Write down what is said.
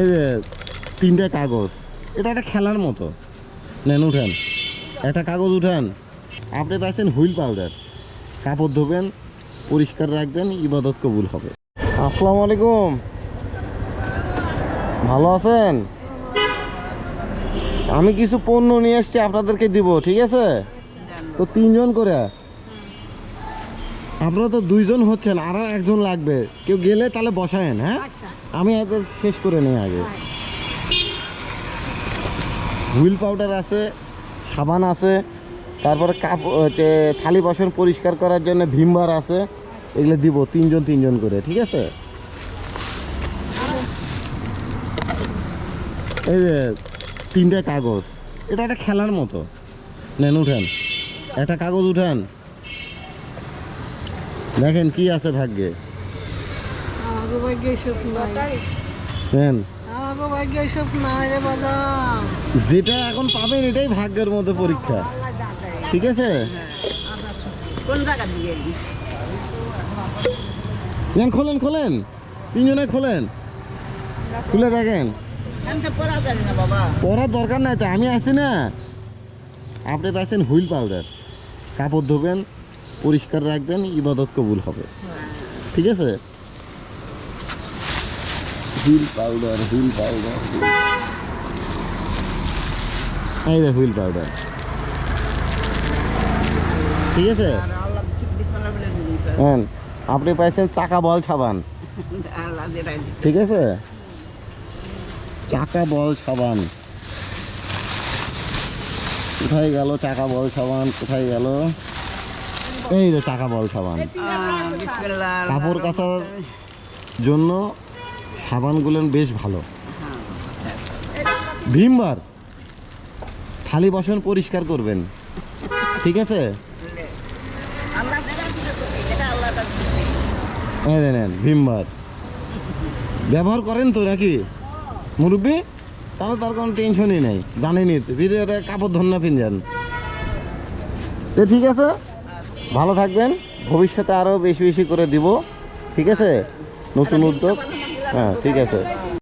এই যে তিনটে কাগজ, এটা একটা খেলার মতো। নেন, উঠেন। একটা কাগজ উঠেন। আপনি পাইছেন হুইল পাউডার। কাপড় ধোবেন, পরিষ্কার রাখবেন, ইবাদত কবুল হবে। আসসালামু আলাইকুম। ভালো আছেন? আমি কিছু পণ্য নিয়ে এসেছি, আপনাদেরকে দিব, ঠিক আছে? তো তিনজন করে। আপনারা তো দুইজন হচ্ছেন আরও একজন লাগবে। কেউ গেলে তাহলে বসায়েন হ্যাঁ? আচ্ছা। আমি এদের শেষ করে নিই আগে। হুইল পাউডার আছে, সাবান আছে, তারপরে কাপ, হচ্ছে থালি বাসন পরিষ্কার করার জন্য ভিমবার আছে, এগুলো দিব তিনজন তিনজন করে, ঠিক আছে? এই যে তিনটে কাগজ, এটা একটা খেলার মতো। নেন, উঠেন। একটা কাগজ উঠেন। দেখেন কি আছে ভাগ্যে। আমাকে ভাগ্যে এসব নাই। নেন আমাকে ভাগ্যে এসব নাই রে যেটা এখন পাবেন এটাই ভাগ্যের মধ্যে পরীক্ষা। ঠিক আছে? কোন জায়গা দিয়ে নেন খোলেন খোলেন? তিনজনে খোলেন। খুলে দেখেন। পড়ার দরকার নাই তো আমি আছি না। আপনি পাইছেন হুইল পাউডার। কাপড় ধোবেন পরিষ্কার রাখবেন ইবাদত কবুল হবে। ঠিক আছে? Wheel powder wheel powder. এই যে হুইল পাউডার। ঠিক আছে? হ্যাঁ আপনি পাইছেন চাকা বল সাবান। ঠিক আছে? চাকা বল সাবান। কোথায় গেল চাকা বল সাবান কোথায় গেল। এই যে চাকা বল সাবান। কাপড় কাচার জন্য সাবানগুলো বেশ ভালো। ভীমবার থালি বাসন পরিষ্কার করবেন। ঠিক আছে? নেন ভীমবার। ব্যবহার করেন তো নাকি? মুরব্বী তাহলে তার কোনো টেনশনই নেই জানেনি কাপড় ধন্যা পিনজান। তো ঠিক আছে? ভালো থাকবেন ভবিষ্যতে আরও বেশি বেশি করে দিব। ঠিক আছে? নতুন উদ্যোগ। হ্যাঁ ঠিক আছে